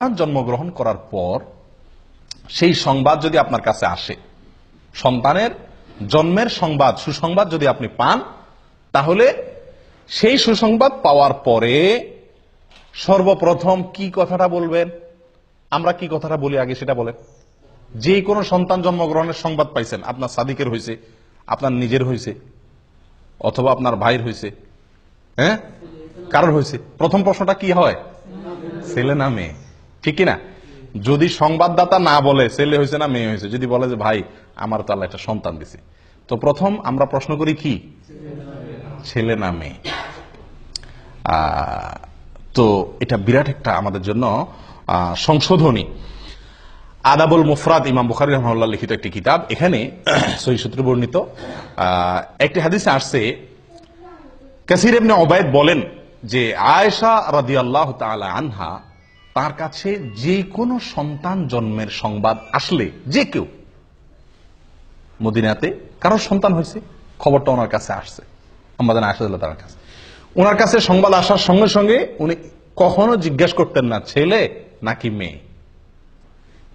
জন্মগ্রহণ করার পর সেই সংবাদ যদি আপনার কাছে আসে, সন্তানের জন্মের সংবাদ, সুসংবাদ যদি আপনি পান, তাহলে সেই সুসংবাদ পাওয়ার পরে সর্বপ্রথম কি কথাটা বলবেন? আমরা কি কথাটা বলি আগে সেটা বলেন। যে কোনো সন্তান জন্মগ্রহণের সংবাদ পাইছেন, আপনার সাদিকের হয়েছে আপনার নিজের হয়েছে অথবা আপনার ভাইয়ের হয়েছে হ্যাঁ? কারোর হয়েছে প্রথম প্রশ্নটা কি হয়? ছেলে না মেয়ে? ঠিক কিনা? যদি সংবাদদাতা না বলে, ছেলে হয়েছে না মেয়ে হয়েছে, যদি বলে যে, ভাই, আমার তো আল্লাহ একটা সন্তান দিছে। তো প্রথম আমরা প্রশ্ন করি কি? ছেলে না মেয়ে? তো এটা বিরাট একটা আমাদের জন্য সংশোধনী। আদাবুল মুফরাদ ইমাম বুখারি রহমাল্লাহ লিখিত একটি কিতাব, এখানে সহি সূত্রে বর্ণিত। একটি হাদিসে আসছে, কাসির ইবনে ওবায়দ বলেন যে, আয়েশা রাদিয়াল্লাহু তাআলা আনহা তার কাছে যে কোনো সন্তান জন্মের সংবাদ আসলে যে কেউ মদিনাতে কারোর সন্তান হয়েছে, খবরটা ওনার কাছে আসছে। আমাদের আয়সাদুল্লাহ তার কাছে। ওনার কাছে সংবাদ আসার সঙ্গে সঙ্গে উনি কখনো জিজ্ঞেস করতেন না, ছেলে নাকি মেয়ে?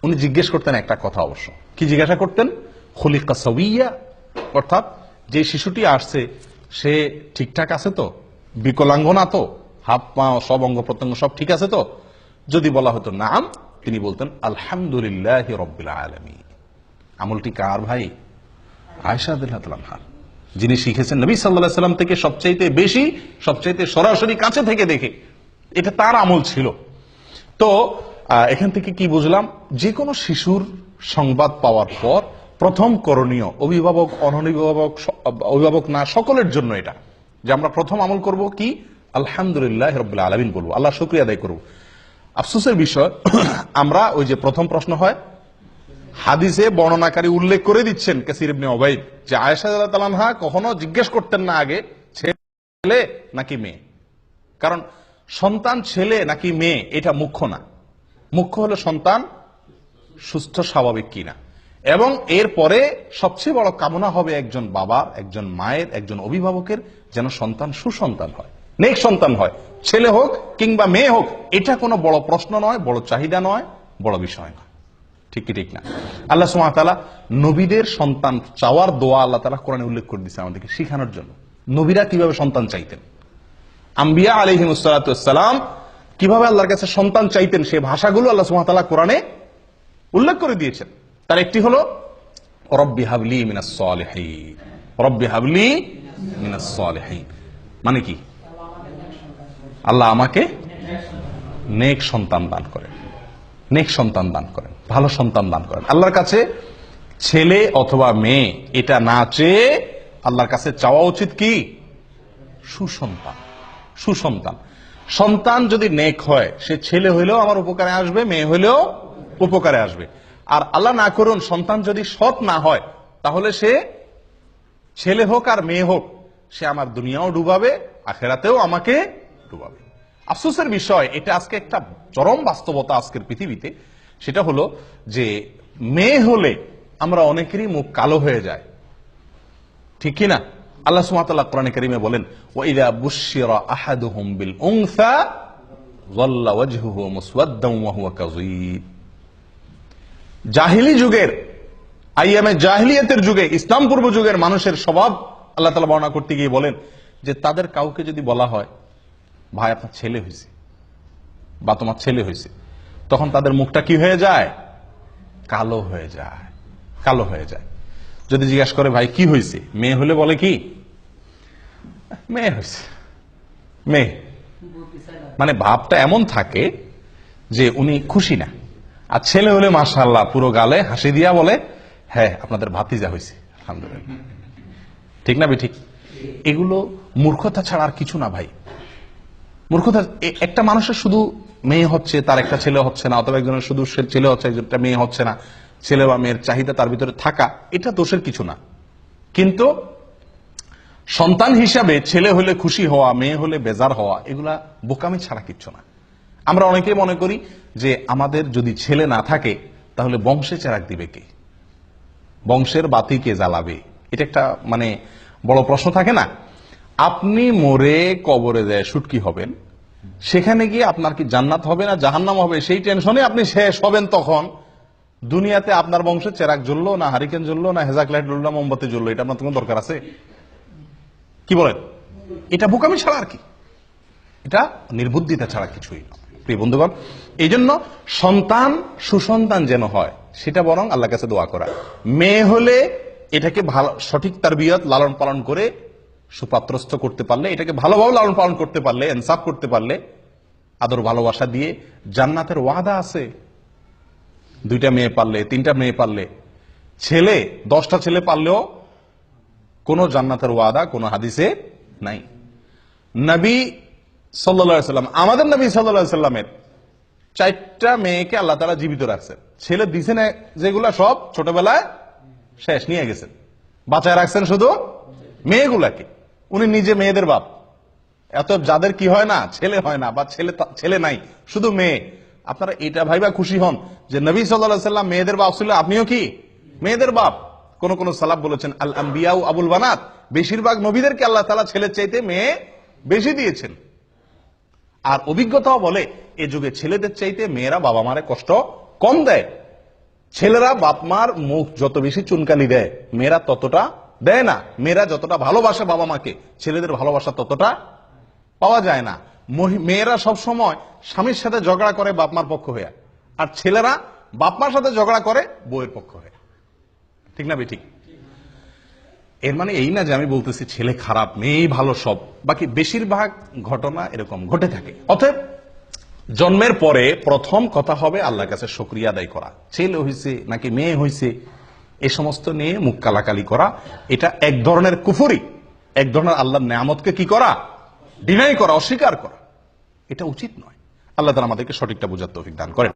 উনি জিজ্ঞেস করতেন একটা কথা অবশ্য। কি জিজ্ঞাসা করতেন? খলিকা সবিয়া, অর্থাৎ যে শিশুটি আসছে, সে ঠিকঠাক আছে তো? বিকলাঙ্গ না তো? হাত পা সব অঙ্গ প্রত্যঙ্গ সব ঠিক আছে তো? যদি বলা হতো নাম, তিনি বলতেন, আলহামদুলিল্লাহ রব্বিল আলমী আমলটি কার ভাই? আয়সা যিনি শিখেছেন নবী সাল্লাহ সাল্লাম থেকে সবচাইতে বেশি, সবচাইতে সরাসরি কাছে থেকে দেখে। এটা তার আমল ছিল। তো এখান থেকে কি বুঝলাম? যে কোনো শিশুর সংবাদ পাওয়ার পর প্রথম করণীয়, অভিভাবক, অনভিভাবক অভিভাবক না, সকলের জন্য এটা। যে আমরা প্রথম আমল করব কি? আলহামদুলিল্লাহ রবিল্লা আলমিন বলব। আল্লাহ শুক্রিয়া আদায় করব আফসোসের বিষয়, আমরা ওই যে প্রথম প্রশ্ন হয়, হাদিসে বর্ণনাকারী উল্লেখ করে দিচ্ছেন কাসির ইবনে ওবাইদ যে আয়েশা আনহা কখনো জিজ্ঞেস করতেন না আগে, ছেলে নাকি মেয়ে? কারণ সন্তান ছেলে নাকি মেয়ে, এটা মুখ্য না। মুখ্য হলো সন্তান সুস্থ, স্বাভাবিক কিনা। এবং এরপরে সবচেয়ে বড় কামনা হবে একজন বাবার, একজন মায়ের, একজন অভিভাবকের, যেন সন্তান সুসন্তান হয়। নেক সন্তান হয়, ছেলে হোক কিংবা মেয়ে হোক, এটা কোনো বড় প্রশ্ন নয়, বড় চাহিদা নয়, বড় বিষয় নয়। ঠিক কি, ঠিক না? আল্লাহ সুমাতালা নবীদের সন্তান চাওয়ার দোয়া আল্লাহ তালা কোরআনে উল্লেখ করে দিচ্ছে আমাদেরকে শিখানোর জন্য। নবীরা কীভাবে সন্তান চাইতেন? আম্বিয়া আলহিমসালাম কীভাবে আল্লাহর কাছে সন্তান চাইতেন সে ভাষাগুলো আল্লাহ সুমাতালা কোরআনে উল্লেখ করে দিয়েছেন। তার একটি হলো, রব্বি হাবলি মিনাস রব্বি হাবলি মিনাস মানে কি? আল্লাহ আমাকে নেক সন্তান দান করেন। নেক সন্তান দান করেন, ভালো সন্তান দান করেন। আল্লাহর কাছে ছেলে অথবা মেয়ে, এটা না চেয়ে আল্লাহর কাছে চাওয়া উচিত কি? সুসন্তান সুসন্তান। সন্তান যদি নেক হয়, সে ছেলে হইলেও আমার উপকারে আসবে, মেয়ে হইলেও উপকারে আসবে। আর আল্লাহ না করুন, সন্তান যদি সৎ না হয়, তাহলে সে ছেলে হোক আর মেয়ে হোক, সে আমার দুনিয়াও ডুবাবে, আখেরাতেও আমাকে একটু ছোট্টভাবে। আফসোসের বিষয়, এটা আজকে একটা চরম বাস্তবতা আজকের পৃথিবীতে। সেটা হলো যে মেয়ে হলে আমরা অনেকেরই মুখ কালো হয়ে যায়। ঠিক কিনা আল্লাহ সুমাতাল্লাহ কোরআনে করিমে বলেন ওইদা বুশিরা আহাদ বিল উংসা জাহিলি যুগের, আইয়ামে জাহিলিয়াতের যুগে, ইসলাম পূর্ব যুগের মানুষের স্বভাব আল্লাহ তালা বর্ণনা করতে গিয়ে বলেন যে তাদের কাউকে যদি বলা হয় ভাই, আপনার ছেলে হয়েছে বা তোমার ছেলে হয়েছে। তখন তাদের মুখটা কি হয়ে যায়? কালো হয়ে যায়, কালো হয়ে যায়। যদি জিজ্ঞাসা করে, ভাই, কি হয়েছে? মেয়ে হলে বলে কি? মেয়ে হয়েছে। মেয়ে। মানে ভাবটা এমন থাকে যে উনি খুশি না। আর ছেলে হলে মাশাল্লাহ পুরো গালে হাসি দিয়া বলে হ্যাঁ আপনাদের ভাতিজা হয়েছে, আলহামদুলিল্লাহ। ঠিক না বে ঠিক এগুলো মূর্খতা ছাড়া আর কিছু না ভাই। মূর্খতা একটা মানুষের শুধু মেয়ে হচ্ছে, তার একটা ছেলে হচ্ছে না, অথবা একজনের শুধু ছেলে হচ্ছে একজনটা মেয়ে হচ্ছে না, ছেলে বা মেয়ের চাহিদা তার ভিতরে থাকা, এটা দোষের কিছু না। কিন্তু সন্তান হিসাবে ছেলে হলে খুশি হওয়া, মেয়ে হলে বেজার হওয়া, এগুলা বোকামি ছাড়া কিচ্ছু না। আমরা অনেকেই মনে করি যে আমাদের যদি ছেলে না থাকে, তাহলে বংশে চেরাক দিবে কে? বংশের বাতি কে জ্বালাবে? এটা একটা মানে বড় প্রশ্ন থাকে না? আপনি মরে কবরে দেয় সুটকি হবেন। সেখানে গিয়ে আপনার কি জান্নাত হবে না জাহান্নাম হবে? সেই টেনশনে আপনি শেষ হবেন তখন। দুনিয়াতে আপনার বংশে চেরাক জ্বললো, না হারিকেন জ্বললো, না হেজাক লাইট জ্বললো, না মোমবাতি জ্বললো। এটা আপনার কোনো দরকার আছে? কি বলেন? এটা বোকামি ছাড়া আর কি? এটা নির্বুদ্ধিতা ছাড়া কিছুই নয় প্রিয় বন্ধুগণ এই জন্য সন্তান সুসন্তান যেন হয়, সেটা বরং আল্লাহ কাছে দোয়া করা। মেয়ে হলে এটাকে ভালো, সঠিক তার বিয়ত লালন পালন করে সুপাত্রস্থ করতে পারলে, এটাকে ভালোভাবে লালন পালন করতে পারলে এনসাফ করতে পারলে, আদর, ভালোবাসা দিয়ে জান্নাতের ওয়াদা আছে। দুইটা মেয়ে পারলে, তিনটা মেয়ে পারলে, ছেলে, দশটা ছেলে পারলেও কোন জান্নাতের ওয়াদা, কোন হাদিসে নাই। নবী সাল্লা সাল্লাম, আমাদের নবী সাল্লা সাল্লামের চারটা মেয়েকে আল্লাহ তারা জীবিত রাখছেন। ছেলে দিছেন এক- যেগুলা সব ছোটবেলায় শেষ, নিয়ে গেছেন। বাঁচায় রাখছেন শুধু মেয়েগুলাকে। উনি নিজে মেয়েদের বাপ। এত যাদের কি হয় না, ছেলে হয় না, বা ছেলে ছেলে নাই, শুধু মেয়ে। আপনারা এটা ভাইবা খুশি হন যে নবী সাল্লাহ মেয়েদের বাপ ছিল, আপনিও কি? মেয়েদের বাপ। কোন কোন সালাব বলেছেন, আল আম্বিয়াউ আবুল বানাত। বেশিরভাগ নবীদেরকে আল্লাহ তালা ছেলের চাইতে মেয়ে বেশি দিয়েছেন। আর অভিজ্ঞতাও বলে, এ যুগে ছেলেদের চাইতে মেয়েরা বাবা মারে কষ্ট কম দেয়। ছেলেরা বাপ মার মুখ যত বেশি চুনকানি দেয়, মেয়েরা ততটা দেয় না। মেয়েরা যতটা ভালোবাসে বাবা মাকে, ছেলেদের ভালোবাসা ততটা পাওয়া যায় না। মেয়েরা সব সময় স্বামীর সাথে ঝগড়া করে বাপ মার পক্ষ হয়ে। আর ছেলেরা বাপমার সাথে ঝগড়া করে বউয়ের পক্ষ হয়ে। ঠিক না বেঠিক? এর মানে এই না যে আমি বলতেছি ছেলে খারাপ মেয়েই ভালো সব। বাকি বেশিরভাগ ঘটনা এরকম ঘটে থাকে। অতএব জন্মের পরে প্রথম কথা হবে আল্লাহর কাছে শুকরিয়া আদায় করা। ছেলে হয়েছে নাকি মেয়ে হয়েছে এ সমস্ত নিয়ে মুখ কালাকালি করা, এটা এক ধরনের কুফুরি, এক ধরনের আল্লাহর নেয়ামতকে কি করা? ডিনাই করা, অস্বীকার করা। এটা উচিত নয়। আল্লাহ তালা আমাদেরকে সঠিকটা বোঝার তৌফিক দান করেন।